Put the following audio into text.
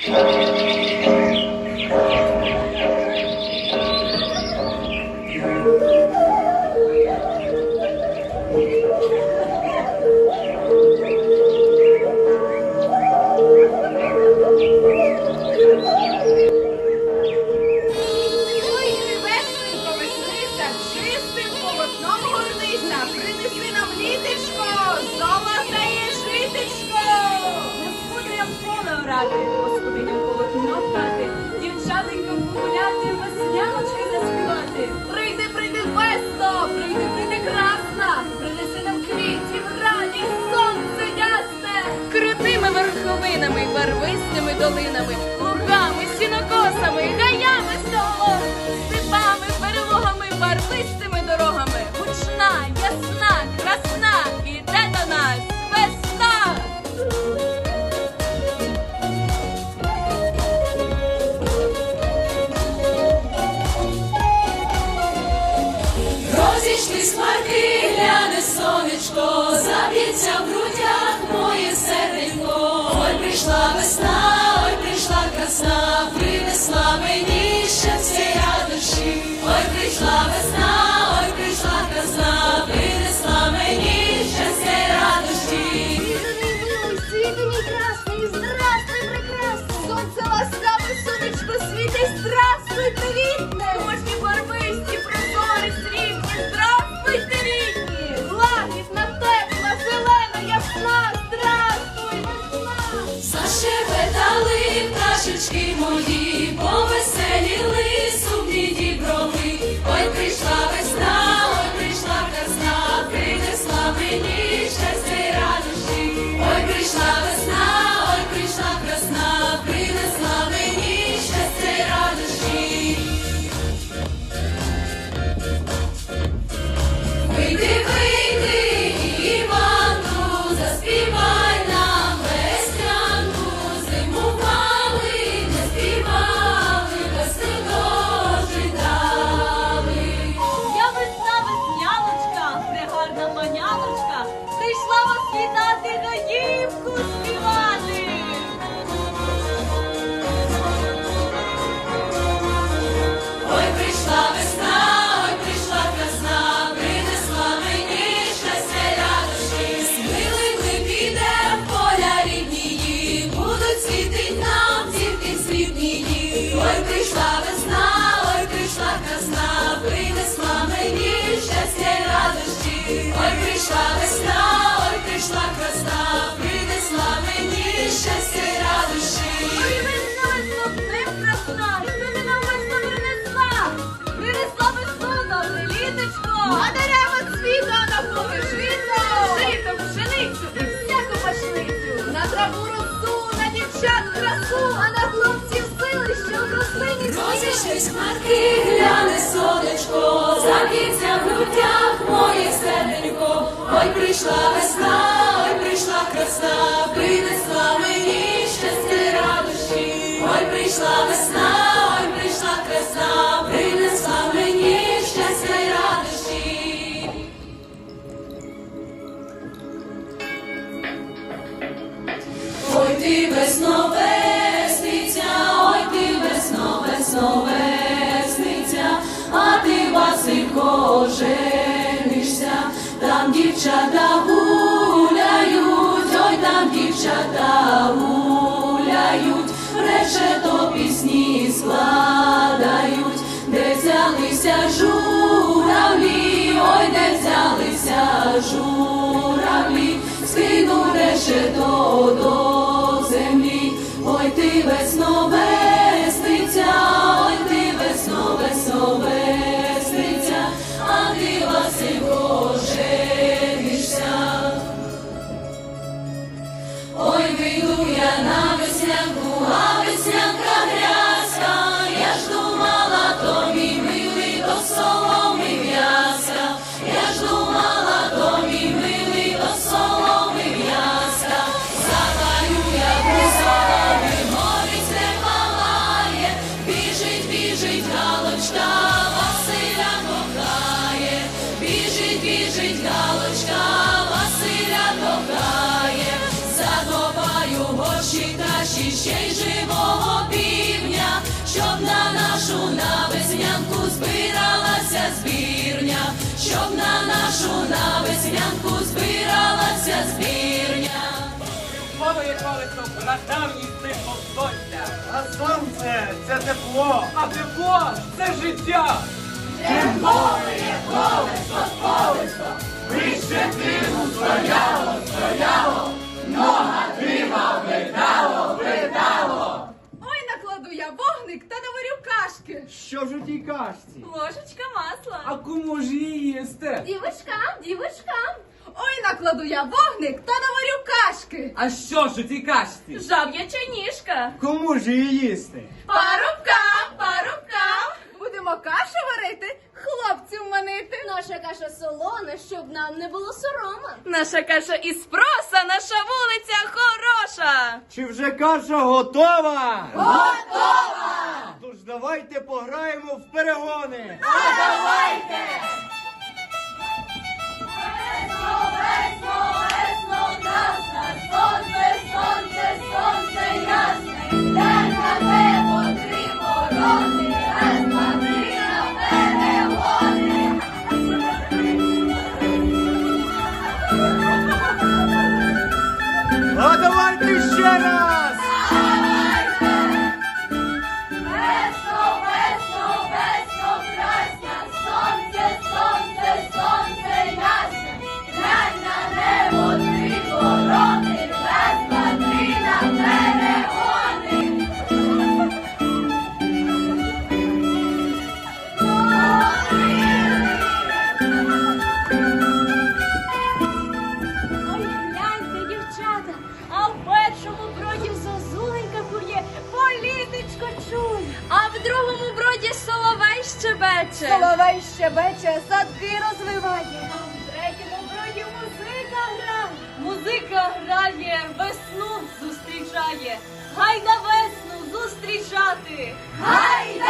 Thank you. барвистими долинами, лугами, сінокосами, гаями столом, степами, перевогами, барвистими дорогами. Гучна, ясна, красна іде до нас весна. Розічний смарки гляне сонечко, заб'ється в грудях прийшла весна, ой прийшла красна, принесла мені щастя душі, ой прийшла весна, ой прийшла красна, принесла мені щастя радощі. Відомий здравствуй, прекрасний, сонце вас ставить, сонечко світить, здравствуй, привіт! Крізь хмарки гляне сонечко, заміться в грудях моє серденько, ой прийшла весна, ой прийшла краса, принесла мені щастя радощі, ой прийшла весна, ой прийшла краса, принесла мені щастя радощі. Ой ти веснове. Ясновесниця, а ти, Василько, женишся, там дівчата гуляють, ой там дівчата гуляють, решето пісні складають, де взялися журавлі, ой, де взялися журавлі. ще й живого півня, щоб на нашу навеснянку збиралася збірня, щоб на нашу навеснянку збиралася збірня. Мовою колесом радавність тих сонця, а сонце це тепло, а тепло це життя. Чергове колесо, колесо, вище тину стояло, стояло, нога тримав металь вогник та наварю кашки. Що ж у тій кашці? Ложечка масла. А кому ж її їсти? Дівочкам, дівочкам. Ой, накладу я вогник та наварю кашки. А що ж у тій кашці? Жаб'яча ніжка. Кому ж її їсти? Парубкам, парубкам. Наша каша солона, щоб нам не було сорома. Наша каша із проса, наша вулиця хороша. Чи вже каша готова? Готова! Тож давайте пограємо в перегони. А давайте ще раз! Ой, а в першому броді зозуленька кує, політичко чує. А в другому броді соловей щебече. Соловей щебече, садки розвиває. А в третьому броді музика грає. Музика грає, весну зустрічає. Гайда весну зустрічати. Гай